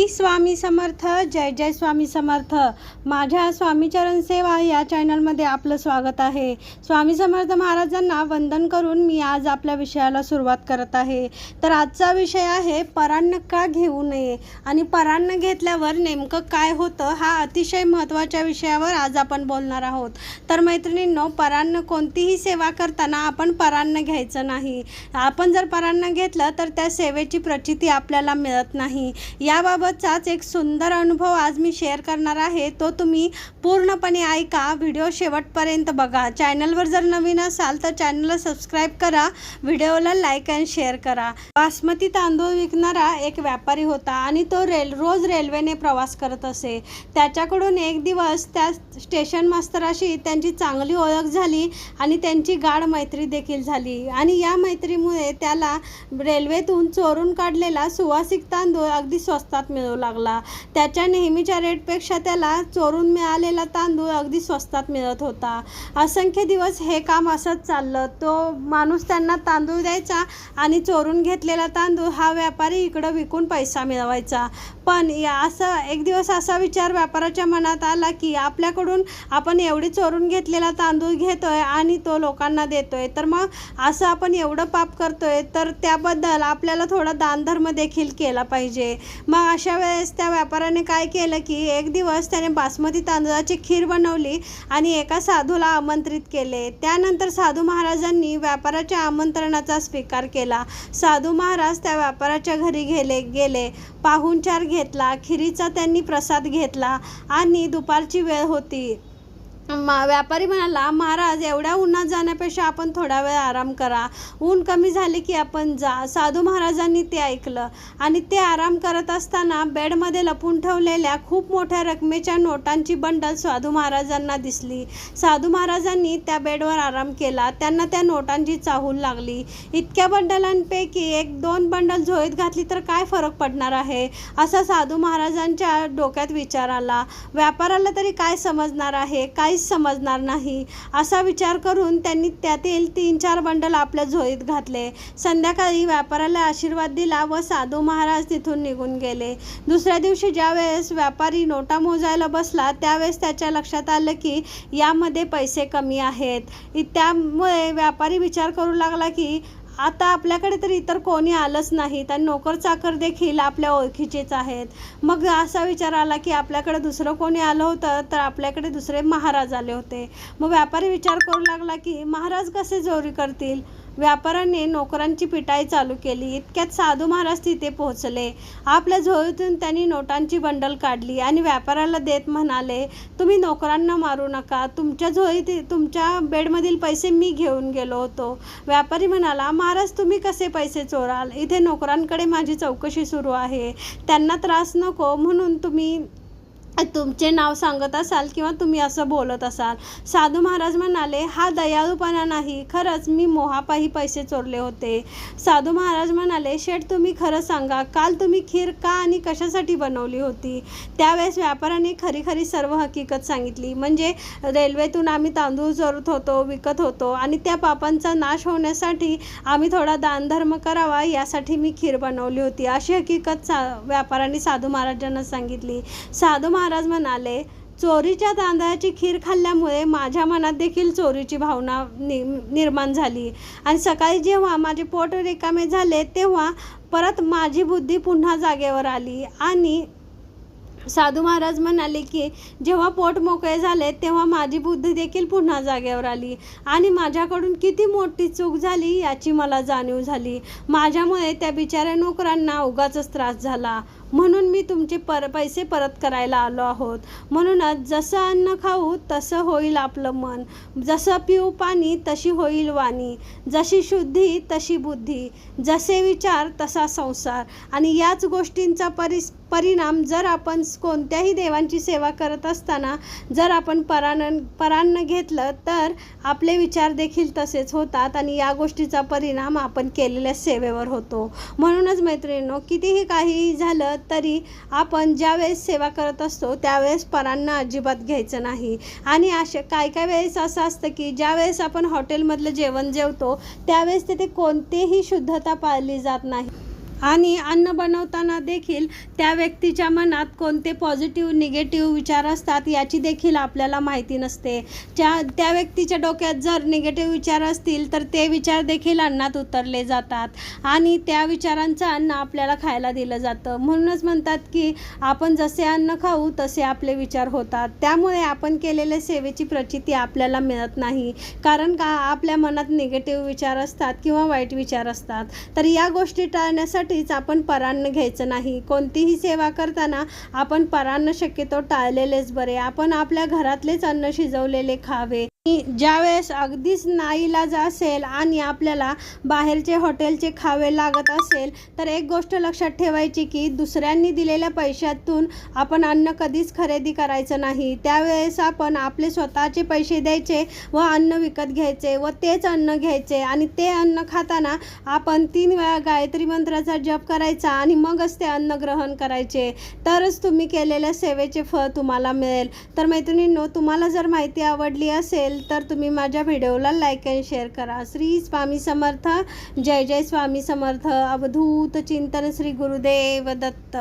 स्वामी समर्थ जय जय स्वामी समर्थ. माझ्या स्वामीचरण सेवा या चॅनलमध्ये आपलं स्वागत आहे. स्वामी समर्थ महाराजांना वंदन करून मी आज आपल्या विषयाला सुरुवात करत आहे. तर आजचा विषय आहे परान्न का घेऊ नये. आणि परान्न घेतल्यावर नेमकं काय होतं हा अतिशय महत्त्वाच्या विषयावर आज आपण बोलणार आहोत. तर मैत्रिणींनो परान्न कोणतीही सेवा करताना आपण परान्न घ्यायचं नाही. आपण जर परान्न घेतलं तर त्या सेवेची प्रचिती आपल्याला मिळत नाही. याबाबत याबाबतचाच एक सुंदर अनुभव आज मी शेअर करणार आहे. तो तुम्ही पूर्णपणे ऐका. व्हिडिओ शेवटपर्यंत बघा. चॅनलवर जर नवीन असाल तर चॅनलला सबस्क्राईब करा. व्हिडिओला लाईक अँड शेअर करा. बासमती तांदूळ विकणारा एक व्यापारी होता आणि तो रेल रोज रेल्वेने प्रवास करत असे. त्याच्याकडून एक दिवस त्या स्टेशन मास्तराशी त्यांची चांगली ओळख झाली आणि त्यांची गाढ मैत्री देखील झाली. आणि या मैत्रीमुळे त्याला रेल्वेतून चोरून काढलेला सुवासिक तांदूळ अगदी स्वस्तात मिळू लागला. त्याच्या नेहमीच्या रेटपेक्षा त्याला चोरून मिळालेला तांदूळ अगदी स्वस्तात मिळत होता. असंख्य दिवस हे काम असंच चाललं. तो माणूस त्यांना तांदूळ द्यायचा आणि चोरून घेतलेला तांदूळ हा व्यापारी इकडं विकून पैसा मिळवायचा. पण या असं एक दिवस असा विचार व्यापाराच्या मनात आला की आपल्याकडून आपण एवढी चोरून घेतलेला तांदूळ घेतो आहे आणि तो लोकांना देतो आहे तर मग असं आपण एवढं पाप करतो आहे तर त्याबद्दल आपल्याला थोडा दानधर्म देखील केला पाहिजे. मग अशा वेळेस त्या व्यापाऱ्याने काय केलं की एक दिवस त्याने बासमती तांदळाची खीर बनवली आणि एका साधूला आमंत्रित केले. त्यानंतर साधू महाराजांनी व्यापाराच्या आमंत्रणाचा स्वीकार केला. साधू महाराज त्या व्यापाराच्या घरी गेले गेले. पाहुणचार घेतला खिरीचा त्यांनी प्रसाद घेतला आणि दुपारची वेळ होती. मा व्यापारी म्हणाला महाराज एवढ्या उन्हात जाण्यापेक्षा आपण थोडा वेळ आराम करा. ऊन कमी झाले की आपण जा. साधू महाराजांनी ते ऐकलं आणि ते आराम करत असताना बेडमध्ये लपून ठेवलेल्या खूप मोठ्या रकमेच्या नोटांची बंडल साधू महाराजांना दिसली. साधू महाराजांनी त्या बेडवर आराम केला. त्यांना त्या नोटांची चाहूल लागली. इतक्या बंडलांपैकी एक दोन बंडल झोळीत घातली तर काय फरक पडणार आहे? असा साधू महाराजांच्या डोक्यात विचार आला. व्यापाराला तरी काय समजणार आहे? काहीच समजणार नाही. असा विचार करून त्यांनी त्यातील तीन चार बंडल आपल्या झोळीत घातले. संध्याकाळी व्यापाऱ्याला आशीर्वाद दिला व साधू महाराज तिथून निघून गेले. दुसऱ्या दिवशी ज्यावेळेस व्यापारी नोटा मोजायला बसला त्यावेळेस त्याच्या लक्षात आलं की यामध्ये पैसे कमी आहेत. त्यामुळे व्यापारी विचार करू लागला की आता आपल्याकडे तर इतर कोणी आलंच नाहीत आणि नोकर चाकर देखील आपल्या ओळखीचेच आहेत. मग असा विचार आला की आपल्याकडे दुसरं कोणी आलं होतं तर आपल्याकडे दुसरे महाराज आले होते. मग व्यापारी विचार करू लागला की महाराज कसे जोरी करतील? व्यापाऱ्याने नोकरांची पिटाई चालू केली. इतक्यात साधू महाराज तिथे पोहोचले. आपल्या झोळीतून त्यांनी नोटांची बंडल काढली आणि व्यापाऱ्याला देत म्हणाले तुम्ही नोकरांना मारू नका. तुमच्या झोळीत तुमच्या बेडमधील पैसे मी घेऊन गेलो होतो. व्यापारी म्हणाला महाराज तुम्ही कसे पैसे चोराल? इथे नोकरांकडे माझी चौकशी सुरू आहे. त्यांना त्रास नको. म्हणून तुम्ही तुमचे नाव सांगत असाल किंवा तुम्ही असं बोलत असाल साधू महाराज म्हणाले हा दयाळूपणा नाही खरंच मी मोहापायी पैसे चोरले होते. साधू महाराज म्हणाले शेठ तुम्ही खरं सांगा काल तुम्ही खीर का आणि कशासाठी बनवली होती? त्यावेळेस व्यापाऱ्याने खरी खरी सर्व हकीकत सांगितली. म्हणजे रेल्वेतून आम्ही तांदूळ चोरत होतो विकत होतो आणि त्या पापांचा नाश होण्यासाठी आम्ही थोडा दानधर्म करावा यासाठी मी खीर बनवली होती अशी हकीकत सा व्यापाऱ्यांनी साधू महाराजांना सांगितली. साधू महाराज महाराज म्हणाले चोरीच्या तांदळाची खीर खाल्ल्यामुळे माझ्या मनात देखील चोरीची भावना नि निर्माण झाली. आणि सकाळी जेव्हा माझे पोट रिकामे झाले तेव्हा परत माझी बुद्धी पुन्हा जागेवर आली. आणि साधू महाराज म्हणाले की जेव्हा पोट मोकळे झाले तेव्हा माझी बुद्धी देखील पुन्हा जागेवर आली. आणि माझ्याकडून किती मोठी चूक झाली याची मला जाणीव झाली. माझ्यामुळे त्या बिचाऱ्या नोकरांना उगाच त्रास झाला. म्हणून मी तुमचे पर पैसे परत करायला आलो आहोत. म्हणूनच जसं अन्न खाऊ तसं होईल आपलं मन. जसं पिऊ पाणी तशी होईल वाणी. जशी शुद्धी तशी बुद्धी. जसे विचार तसा संसार. आणि याच गोष्टींचा परिस परिणाम जर आपण कोणत्याही देवांची सेवा करत असताना जर आपण परान्न परान्न घेतलं तर आपले विचार देखील तसेच होतात आणि या गोष्टीचा परिणाम आपण केलेल्या सेवेवर होतो. म्हणूनच मैत्रिणींनो कितीही काही झालं तरी आपण ज्यावेळेस सेवा करत असतो त्यावेळेस परांना अजिबात घ्यायचं नाही. आणि असे काय काय वेळेस असं असतं की ज्यावेळेस आपण हॉटेलमधलं जेवण जेवतो त्यावेळेस तिथे कोणतेही शुद्धता पाळली जात नाही. आणि अन्न बनवताना देखील त्या व्यक्तीच्या मनात कोणते पॉझिटिव्ह निगेटिव्ह विचार असतात याची देखील आपल्याला माहिती नसते. त्या त्या व्यक्तीच्या डोक्यात जर निगेटिव्ह विचार असतील तर ते विचार देखील अन्नात उतरले जातात. आणि त्या विचारांचं अन्न आपल्याला खायला दिलं जातं. म्हणूनच म्हणतात की आपण जसे अन्न खाऊ तसे आपले विचार होतात. त्यामुळे आपण केलेल्या सेवेची प्रचिती आपल्याला मिळत नाही. कारण का आपल्या मनात निगेटिव्ह विचार असतात किंवा वाईट विचार असतात. तर या गोष्टी टाळण्यासाठी टाळण्यासाठीच आपण परान्न घ्यायचं नाही. कोणतीही सेवा करताना आपण परान्न शक्यतो टाळलेलेच बरे. आपण आपल्या घरातलेच अन्न शिजवलेले खावे. ज्यावेळेस अगदीच नाईलाज असेल आणि आपल्याला बाहेरचे हॉटेलचे खावे लागत असेल तर एक गोष्ट लक्षात ठेवायची की दुसऱ्यांनी दिलेल्या पैशातून आपण अन्न कधीच खरेदी करायचं नाही. त्यावेळेस आपण आपले स्वतःचे पैसे द्यायचे व अन्न विकत घ्यायचे व तेच अन्न घ्यायचे आणि ते अन्न खाताना आपण तीन वेळा गायत्री मंत्राचा जप करायचा आणि मगच ते अन्न ग्रहण करायचे. तरच तुम्ही केलेल्या सेवेचे फळ तुम्हाला मिळेल. तर मैत्रिणींनो तुम्हाला जर माहिती आवडली असेल असेल तर तुम्ही माझ्या व्हिडिओला लाईक अँड शेअर करा. श्री स्वामी समर्थ. जय जय स्वामी समर्थ. अवधूत चिंतन श्री गुरुदेव दत्त.